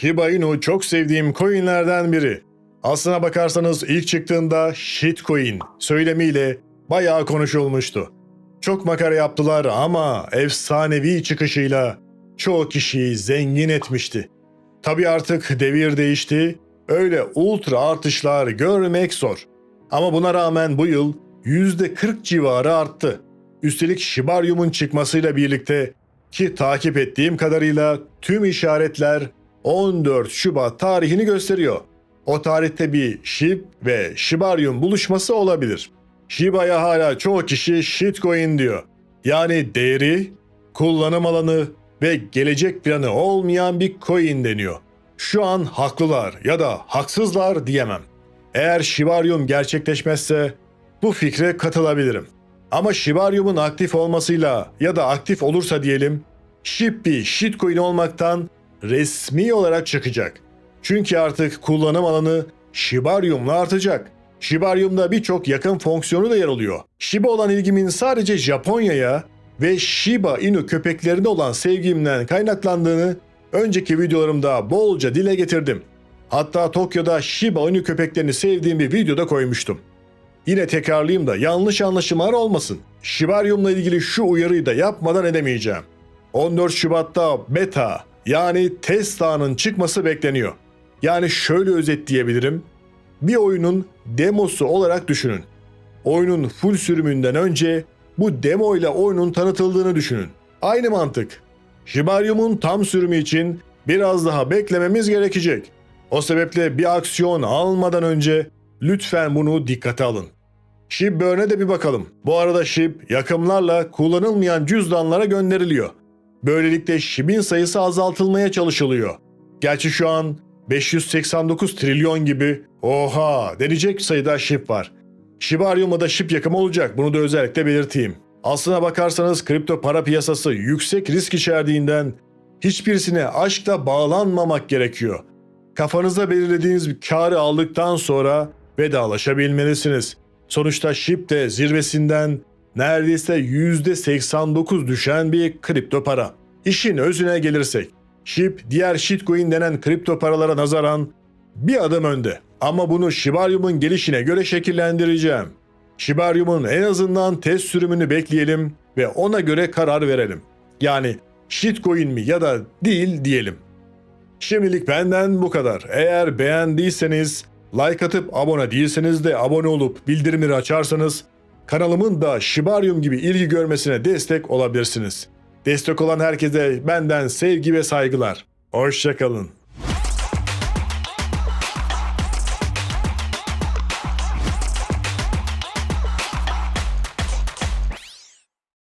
Shiba Inu çok sevdiğim coinlerden biri. Aslına bakarsanız ilk çıktığında shitcoin söylemiyle bayağı konuşulmuştu. Çok makara yaptılar ama efsanevi çıkışıyla çoğu kişiyi zengin etmişti. Tabi artık devir değişti, öyle ultra artışlar görmek zor. Ama buna rağmen bu yıl %40 civarı arttı. Üstelik Shibarium'un çıkmasıyla birlikte ki takip ettiğim kadarıyla tüm işaretler 14 Şubat tarihini gösteriyor. O tarihte bir Shib ve Shibarium buluşması olabilir. Shiba'ya hala çoğu kişi shitcoin diyor. Yani değeri, kullanım alanı ve gelecek planı olmayan bir coin deniyor. Şu an haklılar ya da haksızlar diyemem. Eğer Shibarium gerçekleşmezse bu fikre katılabilirim. Ama Shibarium'un aktif olmasıyla ya da aktif olursa diyelim, Shib bir shitcoin olmaktan resmi olarak çıkacak. Çünkü artık kullanım alanı Shibarium'la artacak. Shibarium'da birçok yakın fonksiyonu da yer alıyor. Shiba olan ilgimin sadece Japonya'ya ve Shiba Inu köpeklerine olan sevgimden kaynaklandığını önceki videolarımda bolca dile getirdim. Hatta Tokyo'da Shiba Inu köpeklerini sevdiğim bir videoda koymuştum. Yine tekrarlayayım da yanlış anlaşılmalar olmasın. Shibarium'la ilgili şu uyarıyı da yapmadan edemeyeceğim. 14 Şubat'ta beta yani Tesla'nın çıkması bekleniyor. Yani şöyle özetleyebilirim. Bir oyunun demosu olarak düşünün. Oyunun full sürümünden önce bu demo ile oyunun tanıtıldığını düşünün. Aynı mantık. Shibarium'un tam sürümü için biraz daha beklememiz gerekecek. O sebeple bir aksiyon almadan önce lütfen bunu dikkate alın. Shibburne'e de bir bakalım. Bu arada Shib yakımlarla kullanılmayan cüzdanlara gönderiliyor. Böylelikle Shib'in sayısı azaltılmaya çalışılıyor. Gerçi şu an 589 trilyon gibi oha denecek sayıda Shib var. Shibarium'da da Shib yakımı olacak bunu da özellikle belirteyim. Aslına bakarsanız kripto para piyasası yüksek risk içerdiğinden hiçbirisine aşkla bağlanmamak gerekiyor. Kafanızda belirlediğiniz bir karı aldıktan sonra vedalaşabilmelisiniz. Sonuçta SHIB de zirvesinden neredeyse %89 düşen bir kripto para. İşin özüne gelirsek, SHIB diğer shitcoin denen kripto paralara nazaran bir adım önde. Ama bunu Shibarium'un gelişine göre şekillendireceğim. Shibarium'un en azından test sürümünü bekleyelim ve ona göre karar verelim. Yani shitcoin mi ya da değil diyelim. Şimdilik benden bu kadar. Eğer beğendiyseniz like atıp abone değilseniz de abone olup bildirimleri açarsanız kanalımın da Shibarium gibi ilgi görmesine destek olabilirsiniz. Destek olan herkese benden sevgi ve saygılar. Hoşçakalın.